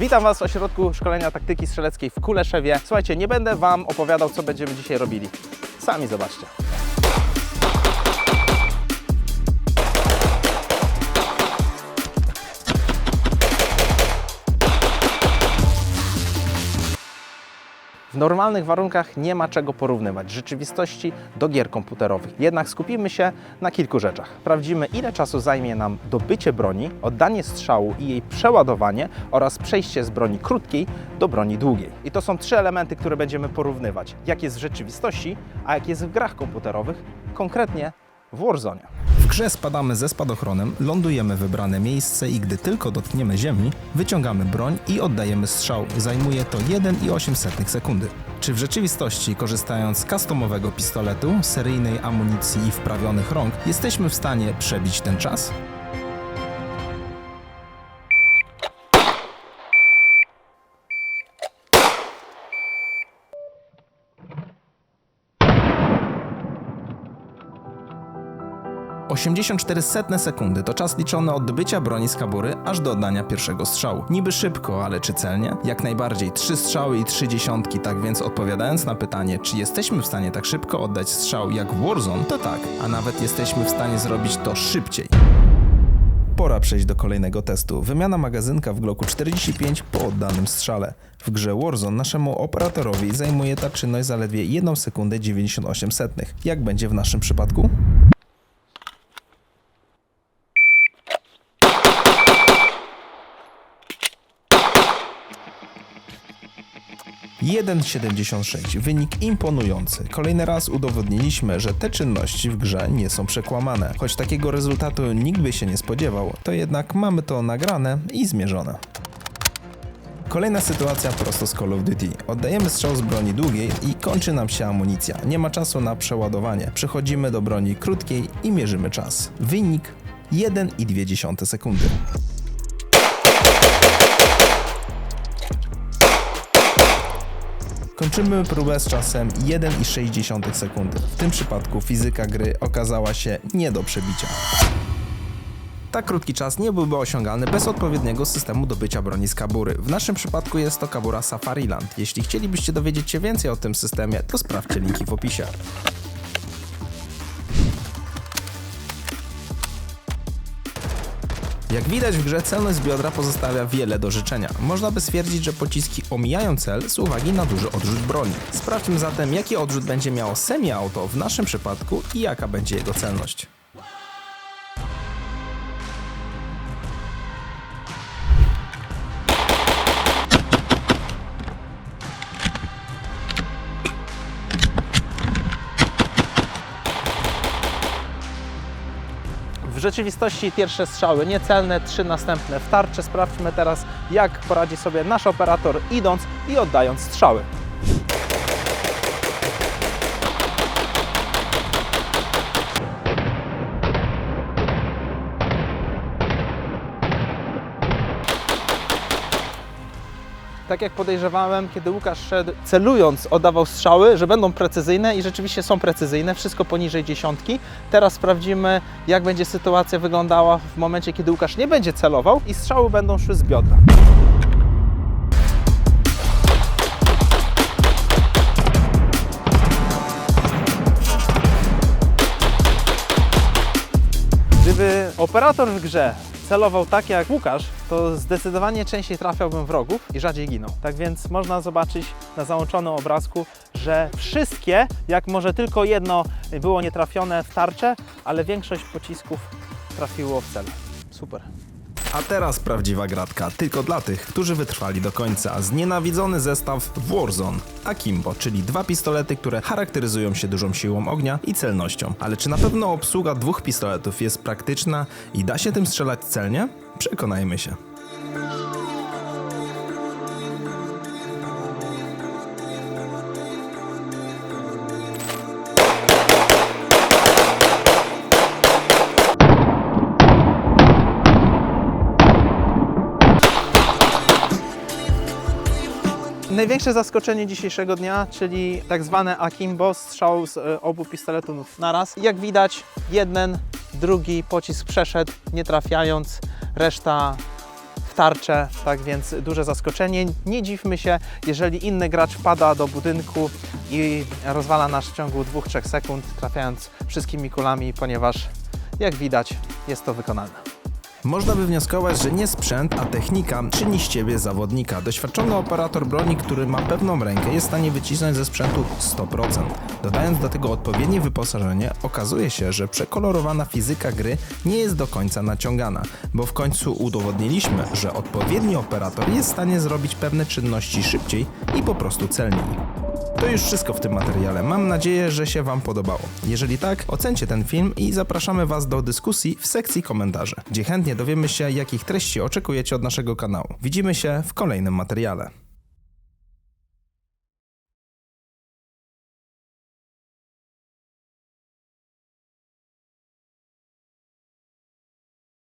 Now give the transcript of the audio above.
Witam Was w ośrodku szkolenia taktyki strzeleckiej w Kuleszewie. Słuchajcie, nie będę Wam opowiadał, co będziemy dzisiaj robili. Sami zobaczcie. W normalnych warunkach nie ma czego porównywać rzeczywistości do gier komputerowych. Jednak skupimy się na kilku rzeczach. Sprawdzimy, ile czasu zajmie nam dobycie broni, oddanie strzału i jej przeładowanie oraz przejście z broni krótkiej do broni długiej. I to są trzy elementy, które będziemy porównywać. Jak jest w rzeczywistości, a jak jest w grach komputerowych, konkretnie w Warzone. Grze spadamy ze spadochronem, lądujemy w wybrane miejsce i gdy tylko dotkniemy ziemi, wyciągamy broń i oddajemy strzał. Zajmuje to 1,8 sekundy. Czy w rzeczywistości, korzystając z customowego pistoletu, seryjnej amunicji i wprawionych rąk, jesteśmy w stanie przebić ten czas? ...84 setne sekundy to czas liczony od dobycia broni z kabury aż do oddania pierwszego strzału. Niby szybko, ale czy celnie? Jak najbardziej, trzy strzały i trzy dziesiątki, tak więc odpowiadając na pytanie, czy jesteśmy w stanie tak szybko oddać strzał jak w Warzone, to tak, a nawet jesteśmy w stanie zrobić to szybciej. Pora przejść do kolejnego testu. Wymiana magazynka w Glocku 45 po oddanym strzale. W grze Warzone naszemu operatorowi zajmuje ta czynność zaledwie 1 sekundę 98 setnych. Jak będzie w naszym przypadku? 1,76. Wynik imponujący. Kolejny raz udowodniliśmy, że te czynności w grze nie są przekłamane. Choć takiego rezultatu nikt by się nie spodziewał, to jednak mamy to nagrane i zmierzone. Kolejna sytuacja prosto z Call of Duty. Oddajemy strzał z broni długiej i kończy nam się amunicja. Nie ma czasu na przeładowanie. Przechodzimy do broni krótkiej i mierzymy czas. Wynik 1,2 sekundy. Kończymy próbę z czasem 1,6 sekundy. W tym przypadku fizyka gry okazała się nie do przebicia. Tak krótki czas nie byłby osiągalny bez odpowiedniego systemu dobycia broni z kabury. W naszym przypadku jest to kabura Safariland. Jeśli chcielibyście dowiedzieć się więcej o tym systemie, to sprawdźcie linki w opisie. Jak widać w grze celność biodra pozostawia wiele do życzenia. Można by stwierdzić, że pociski omijają cel z uwagi na duży odrzut broni. Sprawdźmy zatem jaki odrzut będzie miało semi-auto w naszym przypadku i jaka będzie jego celność. W rzeczywistości pierwsze strzały niecelne, trzy następne w tarczę. Sprawdźmy teraz, jak poradzi sobie nasz operator idąc i oddając strzały. Tak jak podejrzewałem, kiedy Łukasz szedł celując, oddawał strzały, że będą precyzyjne i rzeczywiście są precyzyjne, wszystko poniżej dziesiątki. Teraz sprawdzimy, jak będzie sytuacja wyglądała w momencie, kiedy Łukasz nie będzie celował i strzały będą szły z biodra. Gdyby operator w grze celował tak jak Łukasz, to zdecydowanie częściej trafiałbym wrogów i rzadziej ginął. Tak więc można zobaczyć na załączonym obrazku, że wszystkie, jak może tylko jedno było nietrafione w tarczę, ale większość pocisków trafiło w cel. Super. A teraz prawdziwa gratka, tylko dla tych, którzy wytrwali do końca. Znienawidzony zestaw Warzone. Akimbo, czyli dwa pistolety, które charakteryzują się dużą siłą ognia i celnością. Ale czy na pewno obsługa dwóch pistoletów jest praktyczna i da się tym strzelać celnie? Przekonajmy się. Największe zaskoczenie dzisiejszego dnia, czyli tak zwane akimbo, strzał z e, obu pistoletów naraz. Jak widać, jeden, drugi pocisk przeszedł, nie trafiając, reszta tarczę, tak więc duże zaskoczenie. Nie dziwmy się, jeżeli inny gracz wpada do budynku i rozwala nas w ciągu 2-3 sekund, trafiając wszystkimi kulami, ponieważ jak widać jest to wykonane. Można wywnioskować, że nie sprzęt, a technika czyni z ciebie zawodnika. Doświadczony operator broni, który ma pewną rękę, jest w stanie wycisnąć ze sprzętu 100%. Dodając do tego odpowiednie wyposażenie, okazuje się, że przekolorowana fizyka gry nie jest do końca naciągana, bo w końcu udowodniliśmy, że odpowiedni operator jest w stanie zrobić pewne czynności szybciej i po prostu celniej. To już wszystko w tym materiale. Mam nadzieję, że się Wam podobało. Jeżeli tak, ocencie ten film i zapraszamy Was do dyskusji w sekcji komentarzy, gdzie chętnie dowiemy się, jakich treści oczekujecie od naszego kanału. Widzimy się w kolejnym materiale.